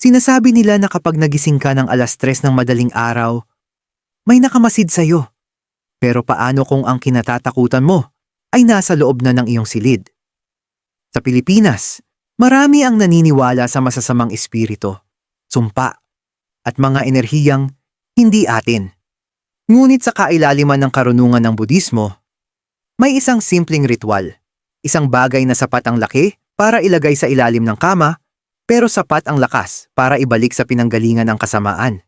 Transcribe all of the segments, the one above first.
Sinasabi nila na kapag nagising ka ng alas tres ng madaling araw, may nakamasid sa'yo. Pero paano kung ang kinatatakutan mo ay nasa loob na ng iyong silid? Sa Pilipinas, marami ang naniniwala sa masasamang espiritu, sumpa, at mga enerhiyang hindi atin. Ngunit sa kailaliman ng karunungan ng Budismo, may isang simpleng ritual, isang bagay na sapat ang laki para ilagay sa ilalim ng kama, pero sapat ang lakas para ibalik sa pinanggalingan ng kasamaan.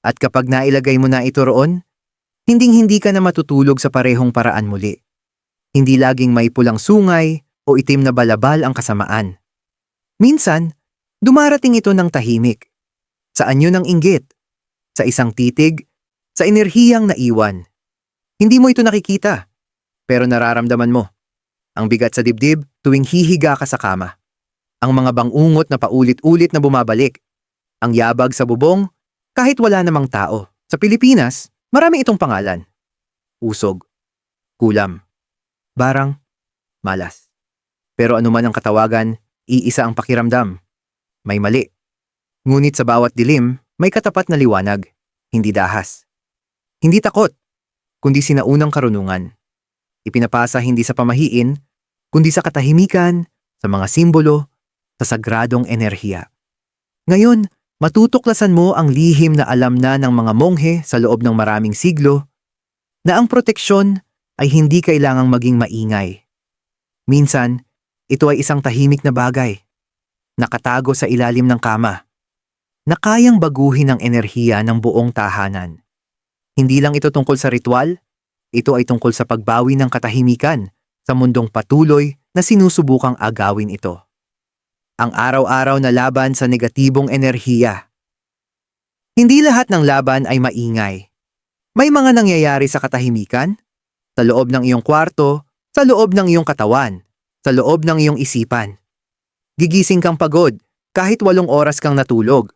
At kapag nailagay mo na ito roon, hinding-hindi ka na matutulog sa parehong paraan muli. Hindi laging may pulang sungay o itim na balabal ang kasamaan. Minsan, dumarating ito ng tahimik. Sa anyo ng inggit, sa isang titig, sa enerhiyang naiwan. Hindi mo ito nakikita, pero nararamdaman mo. Ang bigat sa dibdib tuwing hihiga ka sa kama. Ang mga bangungot na paulit-ulit na bumabalik. Ang yabag sa bubong kahit wala namang tao. Sa Pilipinas, marami itong pangalan. Usog, kulam, barang, malas. Pero anuman ang katawagan, iisa ang pakiramdam. May mali. Ngunit sa bawat dilim, may katapat na liwanag, hindi dahas. Hindi takot, kundi sinaunang karunungan. Ipinapasa hindi sa pamahiin, kundi sa katahimikan, sa mga simbolo, sa sagradong enerhiya. Ngayon, matutuklasan mo ang lihim na alam na ng mga monghe sa loob ng maraming siglo na ang proteksyon ay hindi kailangang maging maingay. Minsan, ito ay isang tahimik na bagay, nakatago sa ilalim ng kama, na kayang baguhin ang enerhiya ng buong tahanan. Hindi lang ito tungkol sa ritual, ito ay tungkol sa pagbawi ng katahimikan sa mundong patuloy na sinusubukang agawin ito. Ang araw-araw na laban sa negatibong enerhiya. Hindi lahat ng laban ay maingay. May mga nangyayari sa katahimikan, sa loob ng iyong kwarto, sa loob ng iyong katawan, sa loob ng iyong isipan. Gigising kang pagod kahit walong oras kang natulog.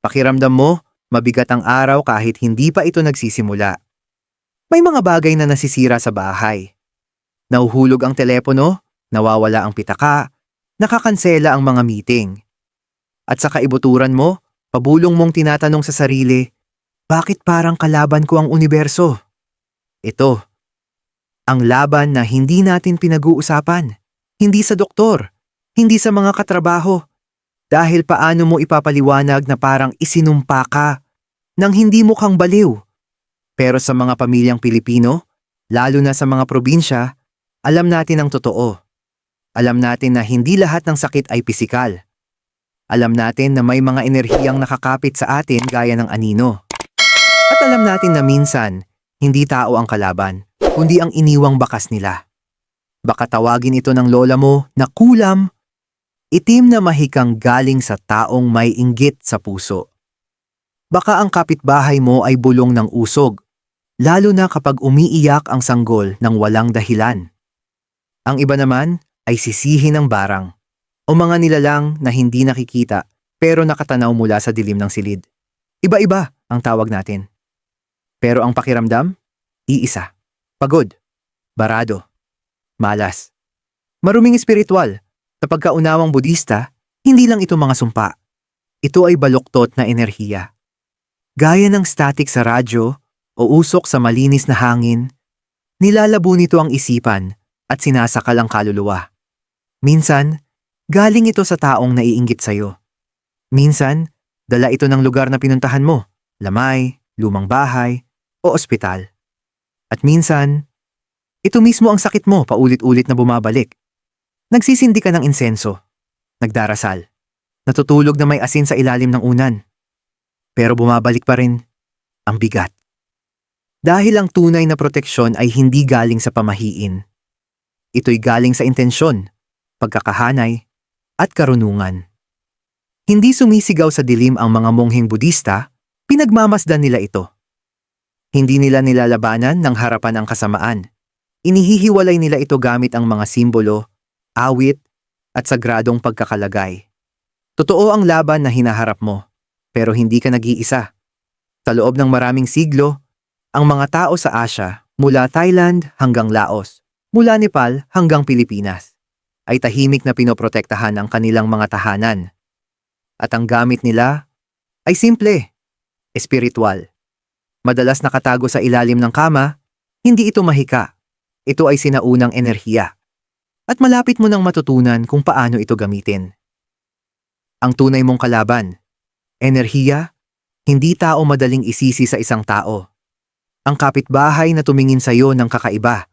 Pakiramdam mo, mabigat ang araw kahit hindi pa ito nagsisimula. May mga bagay na nasisira sa bahay. Nauhulog ang telepono, nawawala ang pitaka, nakakansela ang mga meeting. At sa kaibuturan mo, pabulong mong tinatanong sa sarili, bakit parang kalaban ko ang universo? Ito, ang laban na hindi natin pinag-uusapan. Hindi sa doktor, hindi sa mga katrabaho. Dahil paano mo ipapaliwanag na parang isinumpa ka nang hindi mukhang baliw. Pero sa mga pamilyang Pilipino, lalo na sa mga probinsya, alam natin ang totoo. Alam natin na hindi lahat ng sakit ay pisikal. Alam natin na may mga enerhiyang nakakapit sa atin gaya ng anino. At alam natin na minsan, hindi tao ang kalaban, kundi ang iniwang bakas nila. Baka tawagin ito ng lola mo na kulam, itim na mahikang galing sa taong may inggit sa puso. Baka ang kapitbahay mo ay bulong ng usog, lalo na kapag umiiyak ang sanggol ng walang dahilan. Ang iba naman ay sisihin ng barang o mga nilalang na hindi nakikita pero nakatanaw mula sa dilim ng silid. Iba-iba ang tawag natin. Pero ang pakiramdam, iisa. Pagod, barado, malas. Maruming espiritual. Sa pagkaunawang budista, hindi lang ito mga sumpa. Ito ay baluktot na enerhiya. Gaya ng static sa radyo o usok sa malinis na hangin, nilalabo nito ang isipan at sinasakal ang kaluluwa. Minsan, galing ito sa taong naiinggit sa'yo. Minsan, dala ito ng lugar na pinuntahan mo, lamay, lumang bahay, o ospital. At minsan, ito mismo ang sakit mo paulit-ulit na bumabalik. Nagsisindi ka ng insenso, nagdarasal, natutulog na may asin sa ilalim ng unan. Pero bumabalik pa rin ang bigat. Dahil ang tunay na proteksyon ay hindi galing sa pamahiin. Ito'y galing sa intensyon, pagkakahanay, at karunungan. Hindi sumisigaw sa dilim ang mga mongheng Budista, pinagmamasdan nila ito. Hindi nila nilalabanan ng harapan ang kasamaan. Inihihiwalay nila ito gamit ang mga simbolo, awit, at sagradong pagkakalagay. Totoo ang laban na hinaharap mo, pero hindi ka nag-iisa. Sa loob ng maraming siglo, ang mga tao sa Asia, mula Thailand hanggang Laos, mula Nepal hanggang Pilipinas, ay tahimik na pinoprotektahan ang kanilang mga tahanan. At ang gamit nila ay simple, espiritual. Madalas nakatago sa ilalim ng kama, hindi ito mahika. Ito ay sinaunang enerhiya. At malapit mo nang matutunan kung paano ito gamitin. Ang tunay mong kalaban, enerhiya, hindi tao madaling isisi sa isang tao. Ang kapitbahay na tumingin sa iyo ng kakaiba.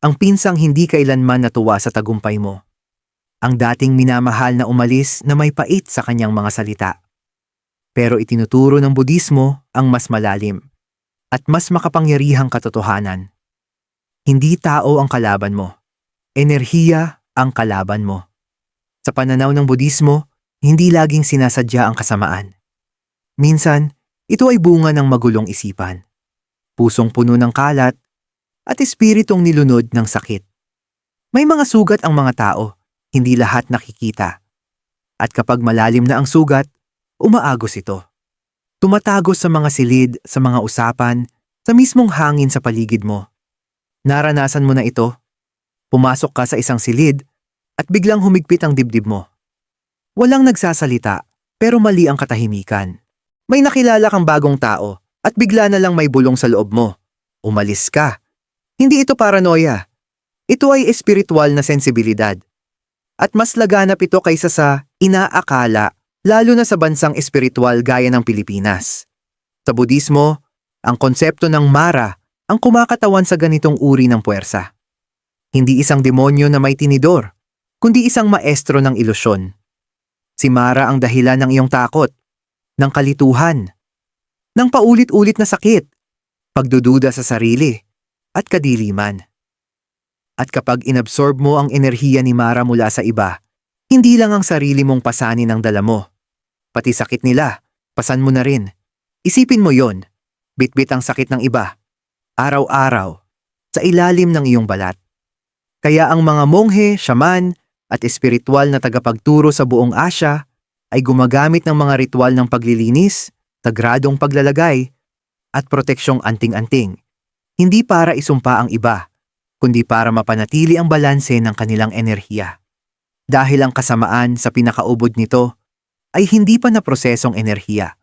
Ang pinsang hindi kailanman natuwa sa tagumpay mo. Ang dating minamahal na umalis na may pait sa kanyang mga salita. Pero itinuturo ng Budismo ang mas malalim at mas makapangyarihang katotohanan. Hindi tao ang kalaban mo. Enerhiya ang kalaban mo. Sa pananaw ng Budismo, hindi laging sinasadya ang kasamaan. Minsan, ito ay bunga ng magulong isipan. Pusong puno ng kalat at espiritong nilunod ng sakit. May mga sugat ang mga tao, hindi lahat nakikita. At kapag malalim na ang sugat, umaagos ito. Tumatagos sa mga silid, sa mga usapan, sa mismong hangin sa paligid mo. Naranasan mo na ito? Pumasok ka sa isang silid at biglang humigpit ang dibdib mo. Walang nagsasalita, pero mali ang katahimikan. May nakilala kang bagong tao at bigla na lang may bulong sa loob mo. Umalis ka. Hindi ito paranoia. Ito ay espiritual na sensibilidad. At mas laganap ito kaysa sa inaakala, lalo na sa bansang espiritual gaya ng Pilipinas. Sa Budismo, ang konsepto ng Mara ang kumakatawan sa ganitong uri ng puwersa. Hindi isang demonyo na may tinidor, kundi isang maestro ng ilusyon. Si Mara ang dahilan ng iyong takot, ng kalituhan, ng paulit-ulit na sakit, pagdududa sa sarili, at kadiliman. At kapag inabsorb mo ang enerhiya ni Mara mula sa iba, hindi lang ang sarili mong pasanin ang dala mo. Pati sakit nila, pasan mo na rin. Isipin mo yon, bitbit ang sakit ng iba. Araw-araw, sa ilalim ng iyong balat. Kaya ang mga monghe, shaman, at espiritual na tagapagturo sa buong Asya ay gumagamit ng mga ritual ng paglilinis, sagradong paglalagay, at proteksyong anting-anting. Hindi para isumpa ang iba, kundi para mapanatili ang balanse ng kanilang enerhiya. Dahil ang kasamaan sa pinakaubod nito ay hindi pa na prosesong enerhiya.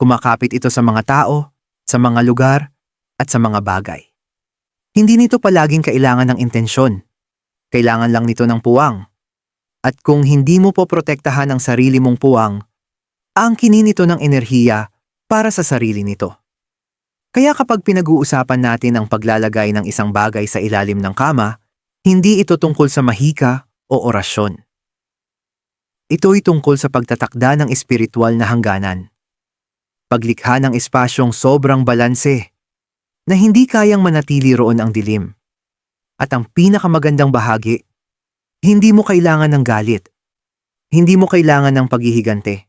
Kumakapit ito sa mga tao, sa mga lugar, at sa mga bagay. Hindi nito palaging kailangan ng intensyon. Kailangan lang nito ng puwang. At kung hindi mo po protektahan ang sarili mong puwang, angkinin nito ng enerhiya para sa sarili nito. Kaya kapag pinag-uusapan natin ang paglalagay ng isang bagay sa ilalim ng kama, hindi ito tungkol sa mahika o orasyon. Ito'y tungkol sa pagtatakda ng espiritual na hangganan. Paglikha ng espasyong sobrang balanse na hindi kayang manatili roon ang dilim. At ang pinakamagandang bahagi, hindi mo kailangan ng galit. Hindi mo kailangan ng paghihigante.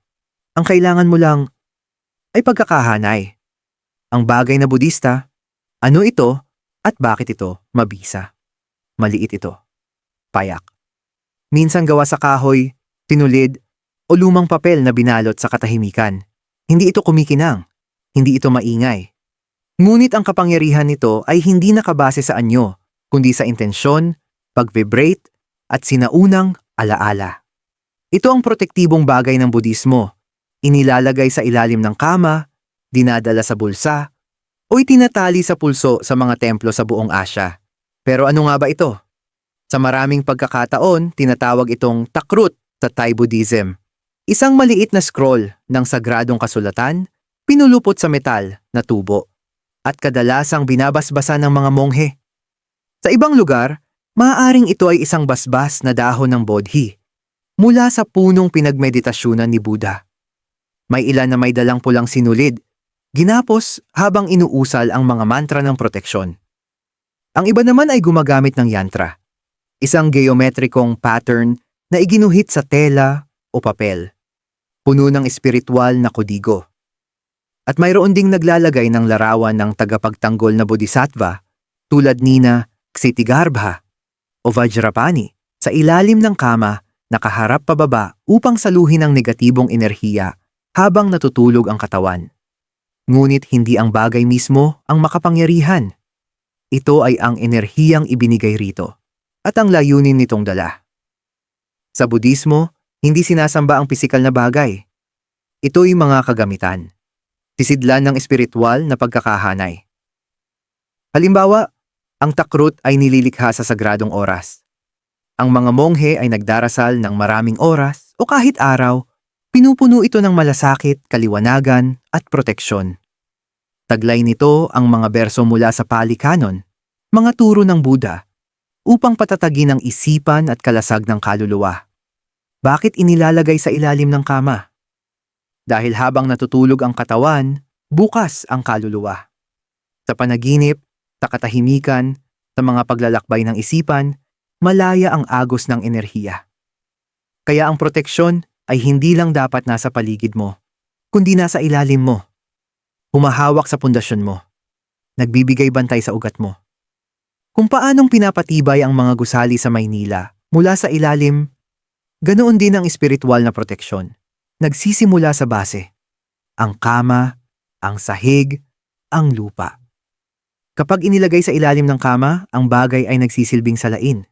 Ang kailangan mo lang ay pagkakahanay. Ang bagay na Budista, ano ito at bakit ito mabisa. Maliit ito. Payak. Minsan gawa sa kahoy, tinulid, o lumang papel na binalot sa katahimikan. Hindi ito kumikinang. Hindi ito maingay. Ngunit ang kapangyarihan nito ay hindi nakabase sa anyo, kundi sa intensyon, pag-vibrate, at sinaunang alaala. Ito ang protektibong bagay ng Budismo. Inilalagay sa ilalim ng kama, dinadala sa bulsa, o itinatali sa pulso sa mga templo sa buong Asya. Pero ano nga ba ito? Sa maraming pagkakataon, tinatawag itong takrut sa Thai Buddhism. Isang maliit na scroll ng sagradong kasulatan, pinulupot sa metal na tubo, at kadalasang binabasbasan ng mga monghe. Sa ibang lugar, maaaring ito ay isang basbas na dahon ng bodhi, mula sa punong pinagmeditasyonan ni Buddha. May ilan na may dalang pulang sinulid, ginapos habang inuusal ang mga mantra ng proteksyon. Ang iba naman ay gumagamit ng yantra, isang geometrikong pattern na iginuhit sa tela o papel, puno ng espiritual na kodigo. At mayroon ding naglalagay ng larawan ng tagapagtanggol na bodhisattva tulad nina Ksitigarbha o Vajrapani sa ilalim ng kama nakaharap pababa upang saluhin ang negatibong enerhiya habang natutulog ang katawan. Ngunit hindi ang bagay mismo ang makapangyarihan. Ito ay ang enerhiyang ibinigay rito at ang layunin nitong dala. Sa Budismo, Hindi sinasamba ang pisikal na bagay. Ito'y mga kagamitan. Sisidlan ng espiritual na pagkakahanay. Halimbawa, ang takrut ay nililikha sa sagradong oras. Ang mga monghe ay nagdarasal ng maraming oras o kahit araw, pinupuno ito ng malasakit, kaliwanagan at proteksyon. Taglay nito ang mga berso mula sa Pali Canon, mga turo ng Buddha, upang patatagin ang isipan at kalasag ng kaluluwa. Bakit inilalagay sa ilalim ng kama? Dahil habang natutulog ang katawan, bukas ang kaluluwa. Sa panaginip, sa katahimikan, sa mga paglalakbay ng isipan, malaya ang agos ng enerhiya. Kaya ang proteksyon ay hindi lang dapat nasa paligid mo, kundi nasa ilalim mo. Humahawak sa pundasyon mo. Nagbibigay bantay sa ugat mo. Kung paanong pinapatibay ang mga gusali sa Maynila mula sa ilalim, ganoon din ang espiritual na proteksyon. Nagsisimula sa base. Ang kama, ang sahig, ang lupa. Kapag inilagay sa ilalim ng kama, ang bagay ay nagsisilbing salain.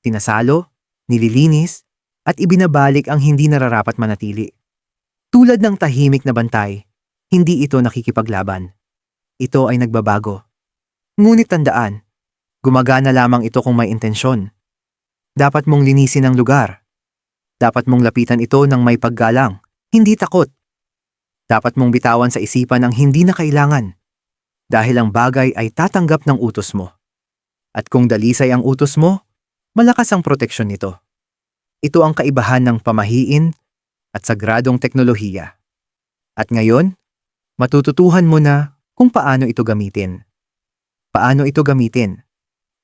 Tinasalo, nililinis, at ibinabalik ang hindi nararapat manatili. Tulad ng tahimik na bantay, hindi ito nakikipaglaban. Ito ay nagbabago. Ngunit tandaan, gumagana lamang ito kung may intensyon. Dapat mong linisin ang lugar. Dapat mong lapitan ito ng may paggalang, hindi takot. Dapat mong bitawan sa isipan ang hindi na kailangan. Dahil ang bagay ay tatanggap ng utos mo. At kung dalisay ang utos mo, malakas ang proteksyon nito. Ito ang kaibahan ng pamahiin at sagradong teknolohiya. At ngayon, matututuhan mo na kung paano ito gamitin. Paano ito gamitin?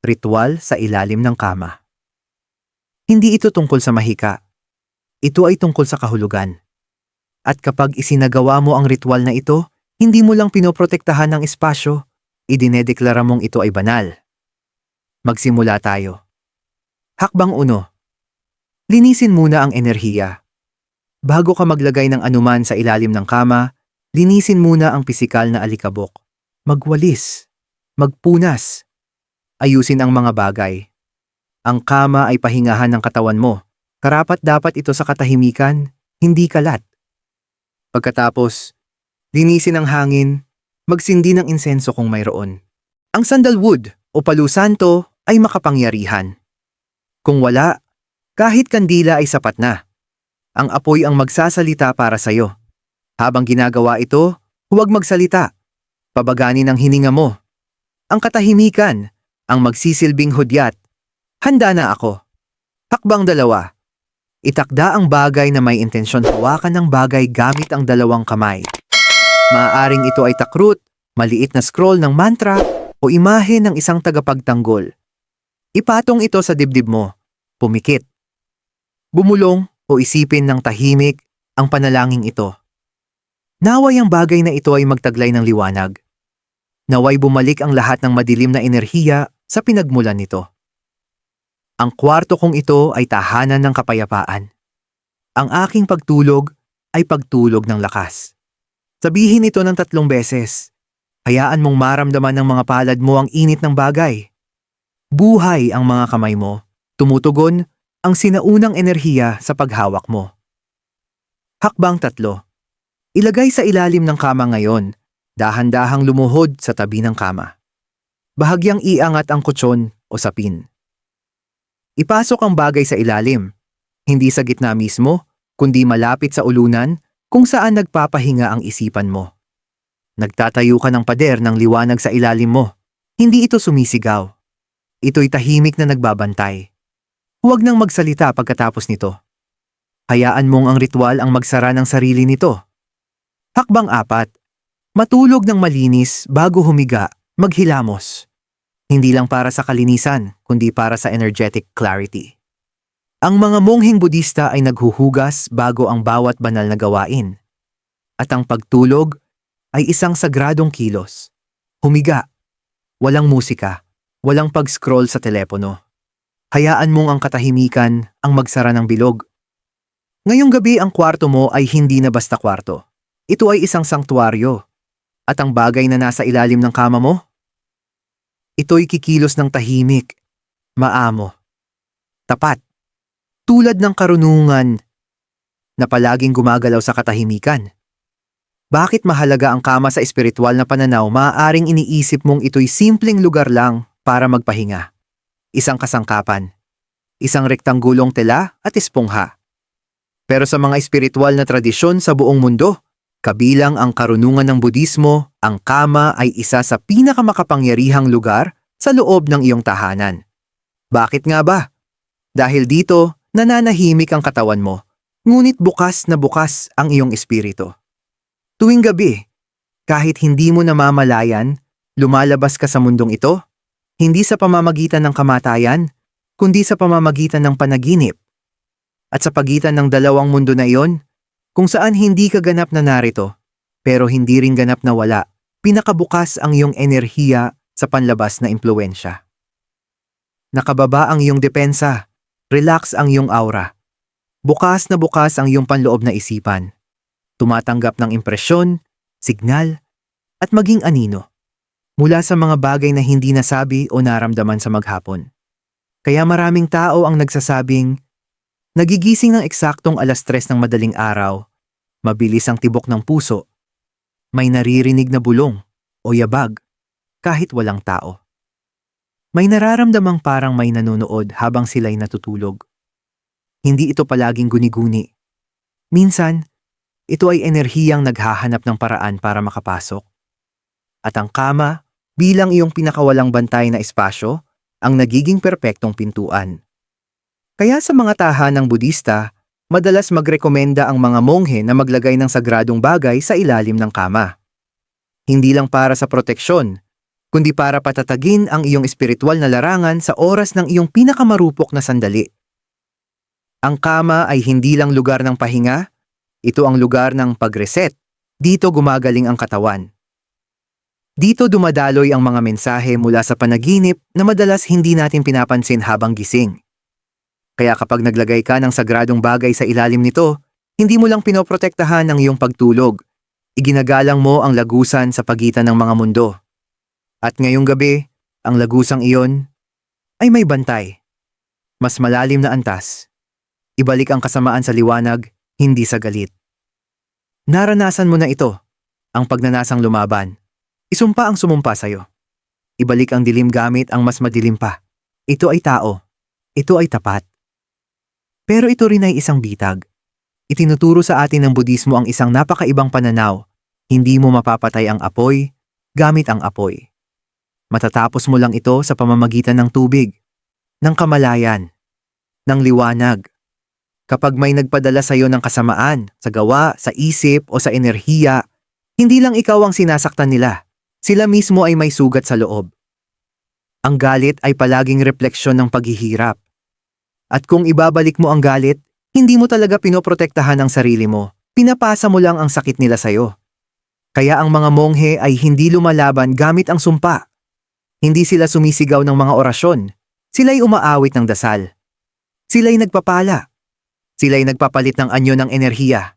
Ritual sa ilalim ng kama. Hindi ito tungkol sa mahika. Ito ay tungkol sa kahulugan. At kapag isinagawa mo ang ritual na ito, hindi mo lang pinoprotektahan ng espasyo, idinedeklara mong ito ay banal. Magsimula tayo. Hakbang uno. Linisin muna ang enerhiya. Bago ka maglagay ng anuman sa ilalim ng kama, linisin muna ang pisikal na alikabok. Magwalis. Magpunas. Ayusin ang mga bagay. Ang kama ay pahingahan ng katawan mo. Karapat dapat ito sa katahimikan, hindi kalat. Pagkatapos, linisin ang hangin, magsindi ng insenso kung mayroon. Ang sandalwood o palusanto ay makapangyarihan. Kung wala, kahit kandila ay sapat na. Ang apoy ang magsasalita para sa'yo. Habang ginagawa ito, huwag magsalita. Pabaganin ang hininga mo. Ang katahimikan, ang magsisilbing hudyat. Handa na ako. Hakbang dalawa. Itakda ang bagay na may intensyon hawakan ng bagay gamit ang dalawang kamay. Maaaring ito ay takrut, maliit na scroll ng mantra, o imahe ng isang tagapagtanggol. Ipatong ito sa dibdib mo. Pumikit. Bumulong o isipin ng tahimik ang panalangin ito. Naway ang bagay na ito ay magtaglay ng liwanag. Naway bumalik ang lahat ng madilim na enerhiya sa pinagmulan nito. Ang kwarto kong ito ay tahanan ng kapayapaan. Ang aking pagtulog ay pagtulog ng lakas. Sabihin ito ng tatlong beses. Hayaan mong maramdaman ng mga palad mo ang init ng bagay. Buhay ang mga kamay mo. Tumutugon ang sinaunang enerhiya sa paghawak mo. Hakbang tatlo. Ilagay sa ilalim ng kama ngayon, dahan-dahang lumuhod sa tabi ng kama. Bahagyang iangat ang kutsyon o sapin. Ipasok ang bagay sa ilalim, hindi sa gitna mismo, kundi malapit sa ulunan kung saan nagpapahinga ang isipan mo. Nagtatayo ka ng pader ng liwanag sa ilalim mo. Hindi ito sumisigaw. Ito'y tahimik na nagbabantay. Huwag nang magsalita pagkatapos nito. Hayaan mong ang ritual ang magsara ng sarili nito. Hakbang apat. Matulog ng malinis bago humiga, maghilamos. Hindi lang para sa kalinisan, kundi para sa energetic clarity. Ang mga mongheng Budista ay naghuhugas bago ang bawat banal na gawain. At ang pagtulog ay isang sagradong kilos. Humiga. Walang musika. Walang pag-scroll sa telepono. Hayaan mong ang katahimikan ang magsara ng bilog. Ngayong gabi ang kwarto mo ay hindi na basta kwarto. Ito ay isang sanktuaryo. At ang bagay na nasa ilalim ng kama mo Ito'y kikilos ng tahimik, maamo, tapat, tulad ng karunungan na palaging gumagalaw sa katahimikan. Bakit mahalaga ang kama sa espiritual na pananaw maaaring iniisip mong ito'y simpleng lugar lang para magpahinga? Isang kasangkapan, isang rektanggulong tela at espongha. Pero sa mga espiritual na tradisyon sa buong mundo, kabilang ang karunungan ng Budismo, ang kama ay isa sa pinakamakapangyarihang lugar sa loob ng iyong tahanan. Bakit nga ba? Dahil dito, nananahimik ang katawan mo, ngunit bukas na bukas ang iyong espiritu. Tuwing gabi, kahit hindi mo namamalayan, lumalabas ka sa mundong ito, hindi sa pamamagitan ng kamatayan, kundi sa pamamagitan ng panaginip. At sa pagitan ng dalawang mundo na iyon, kung saan hindi ka ganap na narito, pero hindi rin ganap na wala, pinakabukas ang iyong enerhiya sa panlabas na impluensya. Nakababa ang iyong depensa, relax ang iyong aura. Bukas na bukas ang iyong panloob na isipan tumatanggap ng impresyon, signal, at maging anino mula sa mga bagay na hindi nasabi o naramdaman sa maghapon. Kaya maraming tao ang nagsasabing, nagigising ng eksaktong alas tres ng madaling araw, mabilis ang tibok ng puso, may naririnig na bulong o yabag kahit walang tao. May nararamdamang parang may nanonood habang sila'y natutulog. Hindi ito palaging guni-guni. Minsan, ito ay enerhiyang naghahanap ng paraan para makapasok. At ang kama, bilang iyong pinakawalang bantay na espasyo, ang nagiging perpektong pintuan. Kaya sa mga tahanang Budista, madalas magrekomenda ang mga monghe na maglagay ng sagradong bagay sa ilalim ng kama. Hindi lang para sa proteksyon, kundi para patatagin ang iyong espiritual na larangan sa oras ng iyong pinakamarupok na sandali. Ang kama ay hindi lang lugar ng pahinga, ito ang lugar ng pag-reset. Dito gumagaling ang katawan. Dito dumadaloy ang mga mensahe mula sa panaginip na madalas hindi natin pinapansin habang gising. Kaya kapag naglagay ka ng sagradong bagay sa ilalim nito, hindi mo lang pinoprotektahan ang iyong pagtulog. Iginagalang mo ang lagusan sa pagitan ng mga mundo. At ngayong gabi, ang lagusang iyon ay may bantay. Mas malalim na antas. Ibalik ang kasamaan sa liwanag hindi sa galit. Naranasan mo na ito, ang pagnanasang lumaban. Isumpa ang sumumpa sa'yo. Ibalik ang dilim gamit ang mas madilim pa. Ito ay tao. Ito ay tapat. Pero ito rin ay isang bitag. Itinuturo sa atin ng Budismo ang isang napakaibang pananaw. Hindi mo mapapatay ang apoy, gamit ang apoy. Matatapos mo lang ito sa pamamagitan ng tubig, ng kamalayan, ng liwanag, Kapag may nagpadala sa iyo ng kasamaan, sa gawa, sa isip o sa enerhiya, hindi lang ikaw ang sinasaktan nila. Sila mismo ay may sugat sa loob. Ang galit ay palaging refleksyon ng paghihirap. At kung ibabalik mo ang galit, hindi mo talaga pinoprotektahan ang sarili mo. Pinapasa mo lang ang sakit nila sa iyo. Kaya ang mga monghe ay hindi lumalaban gamit ang sumpa. Hindi sila sumisigaw ng mga orasyon. Sila'y umaawit ng dasal. Sila'y nagpapala. Sila'y nagpapalit ng anyo ng enerhiya.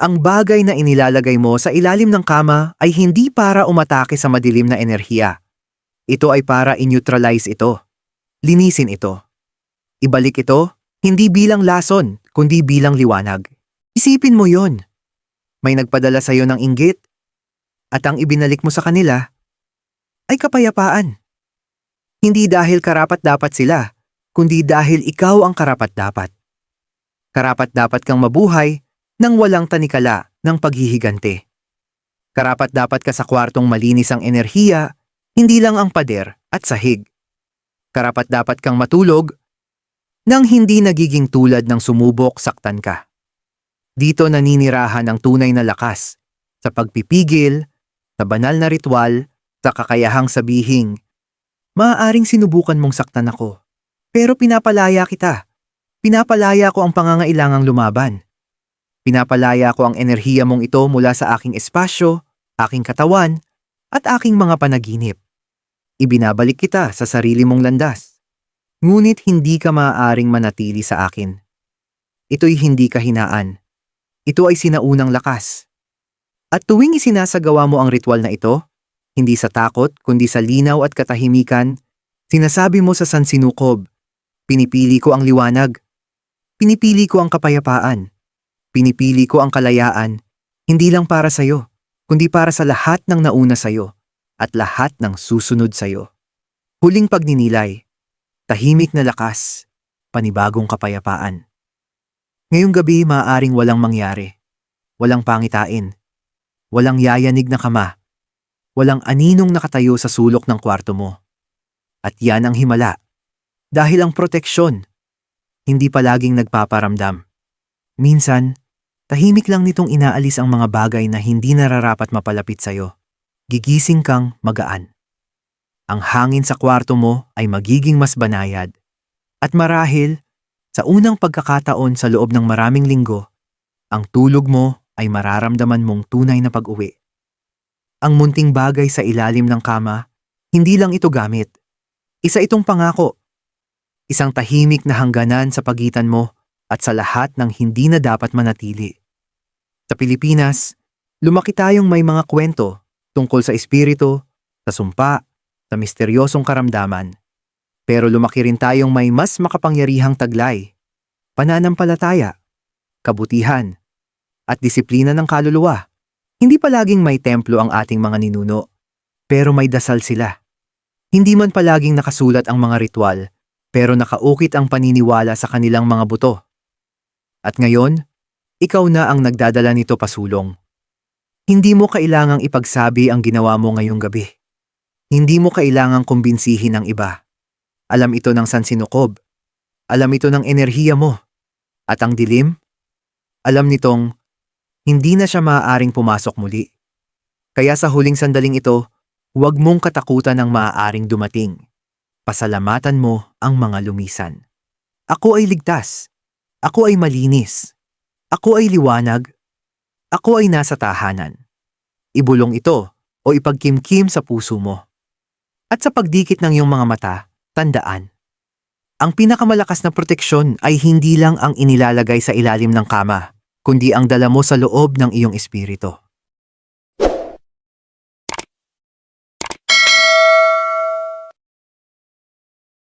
Ang bagay na inilalagay mo sa ilalim ng kama ay hindi para umatake sa madilim na enerhiya. Ito ay para i-neutralize ito. Linisin ito. Ibalik ito, hindi bilang lason, kundi bilang liwanag. Isipin mo yon. May nagpadala sa iyo ng inggit, at ang ibinalik mo sa kanila ay kapayapaan. Hindi dahil karapat dapat sila, kundi dahil ikaw ang karapat dapat. Karapat dapat kang mabuhay nang walang tanikala ng paghihigante. Karapat dapat ka sa kwartong malinis ang enerhiya, hindi lang ang pader at sahig. Karapat dapat kang matulog nang hindi nagiging tulad ng sumubok saktan ka. Dito naninirahan ang tunay na lakas sa pagpipigil, sa banal na ritual, sa kakayahang sabihing, maaaring sinubukan mong saktan ako, pero pinapalaya kita Pinapalaya ko ang pangangailangang lumaban. Pinapalaya ko ang enerhiya mong ito mula sa aking espasyo, aking katawan, at aking mga panaginip. Ibinabalik kita sa sarili mong landas. Ngunit hindi ka maaaring manatili sa akin. Ito'y hindi kahinaan. Ito ay sinaunang lakas. At tuwing isinasagawa mo ang ritual na ito, hindi sa takot kundi sa linaw at katahimikan, sinasabi mo sa sansinukob, pinipili ko ang liwanag, Pinipili ko ang kapayapaan. Pinipili ko ang kalayaan, hindi lang para sa'yo, kundi para sa lahat ng nauna sa'yo at lahat ng susunod sa'yo. Huling pagninilay, tahimik na lakas, panibagong kapayapaan. Ngayong gabi maaaring walang mangyari, walang pangitain, walang yayanig na kama, walang aninong nakatayo sa sulok ng kwarto mo. At yan ang himala. Dahil ang proteksyon, hindi palaging nagpaparamdam. Minsan, tahimik lang nitong inaalis ang mga bagay na hindi nararapat mapalapit sa'yo. Gigising kang magaan. Ang hangin sa kwarto mo ay magiging mas banayad. At marahil, sa unang pagkakataon sa loob ng maraming linggo, ang tulog mo ay mararamdaman mong tunay na pag-uwi. Ang munting bagay sa ilalim ng kama, hindi lang ito gamit. Isa itong pangako. Isang tahimik na hangganan sa pagitan mo at sa lahat ng hindi na dapat manatili. Sa Pilipinas, lumaki tayong may mga kwento tungkol sa espiritu, sa sumpa, sa misteryosong karamdaman. Pero lumaki rin tayong may mas makapangyarihang taglay, pananampalataya, kabutihan, at disiplina ng kaluluwa. Hindi palaging may templo ang ating mga ninuno, pero may dasal sila. Hindi man palaging nakasulat ang mga ritual, pero nakaukit ang paniniwala sa kanilang mga buto. At ngayon, ikaw na ang nagdadala nito pasulong. Hindi mo kailangang ipagsabi ang ginawa mo ngayong gabi. Hindi mo kailangang kumbinsihin ang iba. Alam ito ng sansinukob. Alam ito ng enerhiya mo. At ang dilim? Alam nitong hindi na siya maaaring pumasok muli. Kaya sa huling sandaling ito, huwag mong katakutan ang maaaring dumating. Pasalamatan mo ang mga lumisan. Ako ay ligtas. Ako ay malinis. Ako ay liwanag. Ako ay nasa tahanan. Ibulong ito o ipagkimkim sa puso mo. At sa pagdikit ng iyong mga mata, tandaan. Ang pinakamalakas na proteksyon ay hindi lang ang inilalagay sa ilalim ng kama, kundi ang dala mo sa loob ng iyong espiritu.